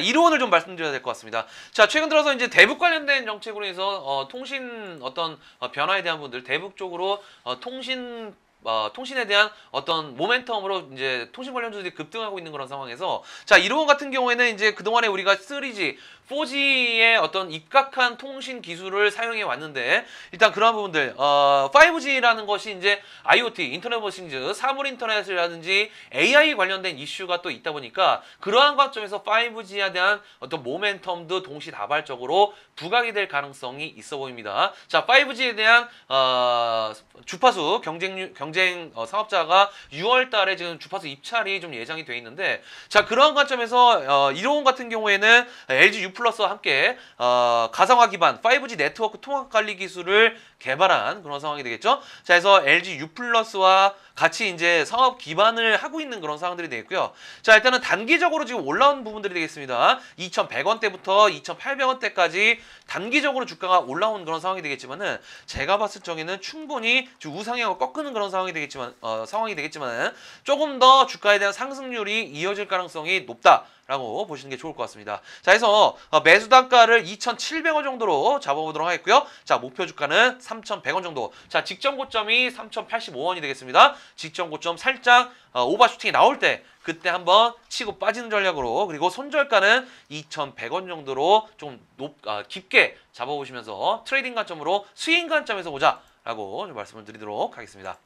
이론을 좀 말씀드려야 될 것 같습니다. 자, 최근 들어서 이제 대북 관련된 정책으로 해서 어, 통신 어떤 어, 변화에 대한 분들 대북 쪽으로 어, 통신 어, 통신에 대한 어떤 모멘텀으로 이제 통신 관련주들이 급등하고 있는 그런 상황에서 자 이론 같은 경우에는 이제 그동안에 우리가 3G, 4G의 어떤 입각한 통신 기술을 사용해 왔는데 일단 그러한 부분들 어, 5G라는 것이 이제 IoT, 인터넷 오브 싱즈, 사물 인터넷이라든지 AI 관련된 이슈가 또 있다 보니까 그러한 관점에서 5G에 대한 어떤 모멘텀도 동시다발적으로 부각이 될 가능성이 있어 보입니다. 자, 5G에 대한 어, 주파수 경쟁 경쟁 어, 사업자가 6월 달에 지금 주파수 입찰이 좀 예정이 돼 있는데 자, 그러한 관점에서 어, 이로운 같은 경우에는 LG U 플러스와 함께 어, 가상화 기반 5G 네트워크 통합 관리 기술을 개발한 그런 상황이 되겠죠. 자, 그래서 LG U 플러스와 같이 이제 사업 기반을 하고 있는 그런 상황들이 되겠고요. 자, 일단은 단기적으로 지금 올라온 부분들이 되겠습니다. 2,100원대부터 2,800원대까지 단기적으로 주가가 올라온 그런 상황이 되겠지만은 제가 봤을 적에는 충분히 지금 우상향을 꺾는 그런 상황이 되겠지만 어, 상황이 되겠지만은 조금 더 주가에 대한 상승률이 이어질 가능성이 높다. 라고 보시는 게 좋을 것 같습니다. 자, 그래서 어, 매수 단가를 2,700원 정도로 잡아보도록 하겠고요. 자, 목표 주가는 3,100원 정도. 자, 직전 고점이 3,085원이 되겠습니다. 직전 고점 살짝 어, 오버슈팅이 나올 때 그때 한번 치고 빠지는 전략으로 그리고 손절가는 2,100원 정도로 좀 높, 아, 깊게 잡아보시면서 트레이딩 관점으로 스윙 관점에서 보자라고 좀 말씀을 드리도록 하겠습니다.